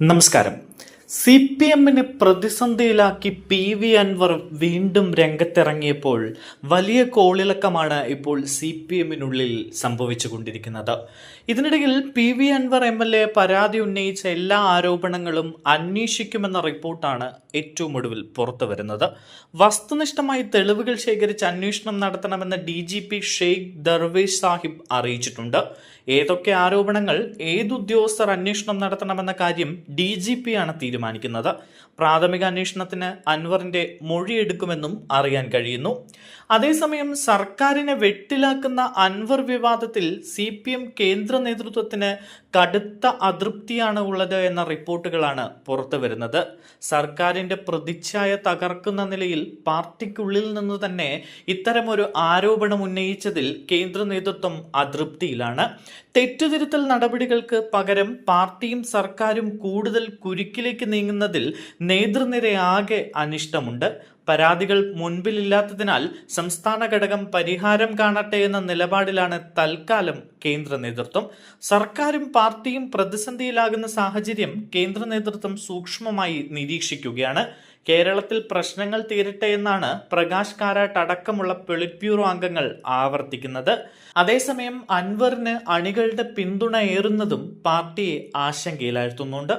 നമസ്കാരം. C P എമ്മിനെ പ്രതിസന്ധിയിലാക്കി P V Anwar വീണ്ടും രംഗത്തിറങ്ങിയപ്പോൾ വലിയ കോളിളക്കമാണ് ഇപ്പോൾ സി പി എമ്മിനുള്ളിൽ സംഭവിച്ചുകൊണ്ടിരിക്കുന്നത്. ഇതിനിടയിൽ P V Anvar M L A പരാതി ഉന്നയിച്ച എല്ലാ ആരോപണങ്ങളും അന്വേഷിക്കുമെന്ന റിപ്പോർട്ടാണ് ഏറ്റവും ഒടുവിൽ പുറത്തു വരുന്നത് വസ്തുനിഷ്ഠമായി തെളിവുകൾ ശേഖരിച്ച് അന്വേഷണം നടത്തണമെന്ന് D G P Shaikh Darvesh Sahib അറിയിച്ചിട്ടുണ്ട്. ഏതൊക്കെ ആരോപണങ്ങൾ ഏതുദ്യോഗസ്ഥർ അന്വേഷണം നടത്തണമെന്ന കാര്യം ഡി ജി പി ആണ് തീരുമാനിക്കുന്നത്. പ്രാഥമിക അന്വേഷണത്തിന് അൻവറിന്റെ മൊഴിയെടുക്കുമെന്നും അറിയാൻ കഴിയുന്നു. അതേസമയം സർക്കാരിനെ വെട്ടിലാക്കുന്ന അൻവർ വിവാദത്തിൽ സി പി എം കേന്ദ്ര നേതൃത്വത്തിന് കടുത്ത അതൃപ്തിയാണ് ഉള്ളത് എന്ന റിപ്പോർട്ടുകളാണ് പുറത്തു വരുന്നത് സർക്കാരിന്റെ പ്രതിച്ഛായ തകർക്കുന്ന നിലയിൽ പാർട്ടിക്കുള്ളിൽ നിന്ന് തന്നെ ഇത്തരമൊരു ആരോപണം ഉന്നയിച്ചതിൽ കേന്ദ്ര നേതൃത്വം അതൃപ്തിയിലാണ്. തെറ്റുതിരുത്തൽ നടപടികൾക്ക് പകരം പാർട്ടിയും സർക്കാരും കൂടുതൽ കുരുക്കിലേക്ക് നീങ്ങുന്നതിൽ നേതൃനിരയാകെ അനിഷ്ടമുണ്ട്. പരാതികൾ മുൻപിലില്ലാത്തതിനാൽ സംസ്ഥാന ഘടകം പരിഹാരം കാണട്ടെ എന്ന നിലപാടിലാണ് തൽക്കാലം കേന്ദ്ര നേതൃത്വം. സർക്കാരും പാർട്ടിയും പ്രതിസന്ധിയിലാകുന്ന സാഹചര്യം കേന്ദ്ര നേതൃത്വം സൂക്ഷ്മമായി നിരീക്ഷിക്കുകയാണ്. കേരളത്തിൽ പ്രശ്നങ്ങൾ തീരട്ടെ എന്നാണ് പ്രകാശ് കാരാട്ട് അടക്കമുള്ള പൊളിറ്റ് അംഗങ്ങൾ ആവർത്തിക്കുന്നത്. അതേസമയം അൻവറിന് അണികളുടെ പിന്തുണ ഏറുന്നതും പാർട്ടിയെ ആശങ്കയിലാഴ്ത്തുന്നുണ്ട്.